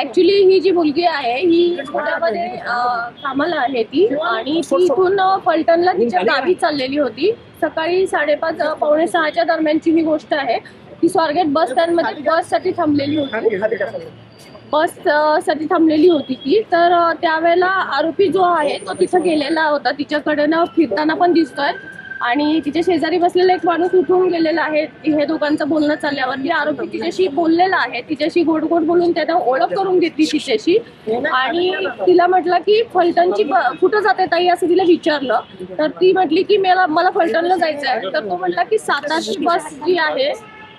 Actually ही जी मुलगी आहे ही पुण्यामध्ये कामाला आहे ती. आणि ती इथून फलटणला तिच्या गावी चाललेली होती. सकाळी साडेपाच पावणे सहाच्या दरम्यानची ही गोष्ट आहे. ती स्वारगेट बस स्टँडमध्ये बससाठी थांबलेली होती. बससाठी थांबलेली होती ती. तर त्यावेळेला आरोपी जो आहे तो तिथं गेलेला होता. तिच्याकडनं फिरताना पण दिसतोय. आणि तिच्या शेजारी बसलेला एक माणूस उठून गेलेला आहे. हे दोघांचं बोलणं चालल्यावरती आरोपी तिच्याशी बोललेला आहे. तिच्याशी गोड गोड बोलून त्यानं ओळख करून घेतली तिच्याशी. आणि तिला म्हटलं की फलटणची कुठं जाते ताई असं तिला विचारलं. तर ती म्हटली की मला मला फलटणला जायचं आहे तर तो म्हटला की सातारची बस जी आहे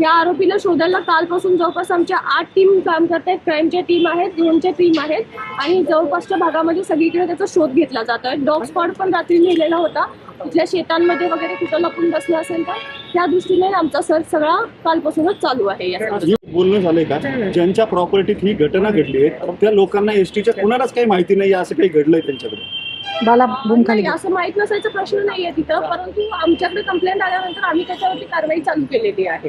या आरोपीला शोधायला कालपासून जवळपास आमच्या आठ टीम काम करत. आहेत क्राईमच्या टीम आहेत ड्रोनच्या टीम आहेत आणि जवळपासच्या भागामध्ये सगळीकडे त्याचा शोध घेतला जातोय. डॉग स्पॉट पण रात्री लिहिलेला होता. तिथल्या शेतांमध्ये वगैरे कुठं लपून बसलं असेल तर त्या दृष्टीने आमचा सर्च सगळा कालपासूनच चालू आहे या बोलणं झालंय का? ज्यांच्या प्रॉपर्टीत ही घटना घडली आहे त्या लोकांना एसटीच्या कुणालाच काही माहिती नाही असं काही घडलंय त्यांच्याकडे? बाला नाही, असं माहीत नसायचा प्रश्न नाहीये तिथं परंतु आमच्याकडे कंप्लेंट आल्यानंतर आम्ही त्याच्यावरती कारवाई चालू केलेली आहे.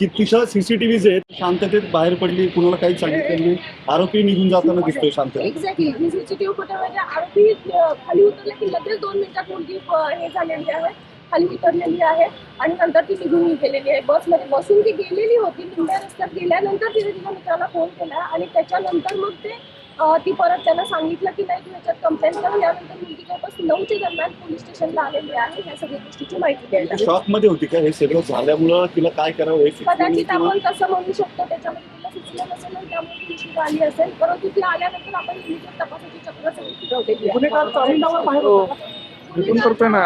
की तिथं सीसीटीव्ही आहेत शांततेत बाहेर पडली कुणाला काही सांगितलं नाही. आरोपी निघून जाताना दिसतोय शांततेत एक्झॅक्टली ही सीसीटीव्ही आरोपी खाली उतरले की लगेच दोन मिनिटात मुलगी हे झालेली आहे. खाली उतरलेली आहे आणि नंतर ती निघून गेलेली आहे. बसमध्ये बसून ती गेलेली होती. निम्म्या रस्त्यात गेल्यानंतर तिने तिच्या मित्राला फोन केला आणि त्याच्यानंतर मग ते ती परत त्यांना सांगितलं की नाही तू याच्यात कंप्लेंट कर. यानंतर मुलगी जवळपास नऊच्या दरम्यान पोलीस स्टेशनला आलेली आहे. ह्या सगळ्या गोष्टीची माहिती द्यायला शॉकमध्ये होती का? हे सगळं झाल्यामुळं तिला काय करावं हे कदाचित आपण तसं म्हणू शकतो त्याच्यामध्ये तिला सुचलं नसेल आणि त्यामुळे ती उशीर आली असेल. परंतु ती आल्यानंतर आपण इमिजिएट तपासाची चक्र सगळी फिरवलेली आहे. इथून करतोय ना.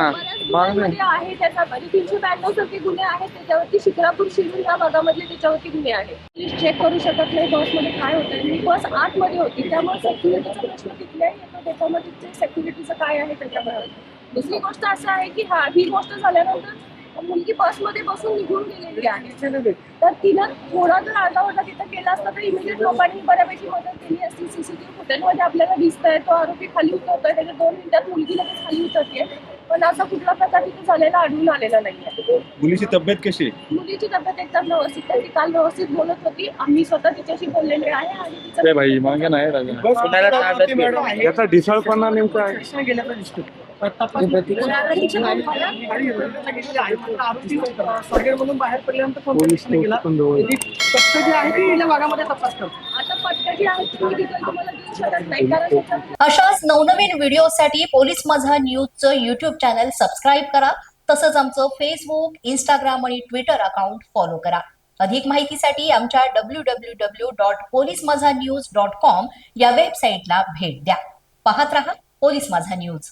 माग नाही. गुन्हे आहे त्याच्यामध्ये तीनशे ब्याण्णव सारखे गुन्हे आहेत त्याच्यावरती शिक्रापूर शिरूर या भागामधले त्याच्यावरती गुन्हे आहेत. पोलीस चेक करू शकत नाही बसमध्ये काय होतं मी बस आतमध्ये होती त्यामुळे सेक्युरिटीचा प्रश्न येतो त्याच्यामध्ये सेक्युरिटीचं काय आहे त्याच्यामध्ये दुसरी गोष्ट असं आहे की हा ही गोष्ट झाल्यानंतर मुलगी बसमध्ये बसून निघून गेलेली आहे. तर तिनं थोडा जर आरडाओरडा तिथं केला असता तर इमिजिएट लोकांनी बऱ्यापैकी मदत केली असती. सीसीटीव्ही फुटेजमध्ये आपल्याला दिसतंय तो आरोपी खाली उतरतोय. त्याच्या दोन मिनिटात मुलगी लगेच खाली उतरते पण असा कुठला प्रकार तिथे झालेला आढळून आलेला नाही मुलीची तब्येत कशी? आहे मुलीची तब्येत एकदम व्यवस्थित आहे. ती काल व्यवस्थित बोलत होती. आम्ही स्वतः तिच्याशी बोललेले आहे आणि तिचं ते भाई मागे नाही राजा. याचा ढिसाळपणा नेमका आहे. बाहेर पडल्यानंतर कोणत्या दिशेने गेला आहे. या भागामध्ये तपास करतो. अशाच नवनवीन व्हिडिओसाठी पोलीस माझा न्यूजचं युट्यूब चॅनल सबस्क्राईब करा. तसंच आमचं फेसबुक इंस्टाग्राम आणि ट्विटर अकाउंट फॉलो करा. अधिक माहितीसाठी आमच्या W W W dot police Majha news dot com या वेबसाईटला भेट द्या. पाहत रहा पोलीस माझा न्यूज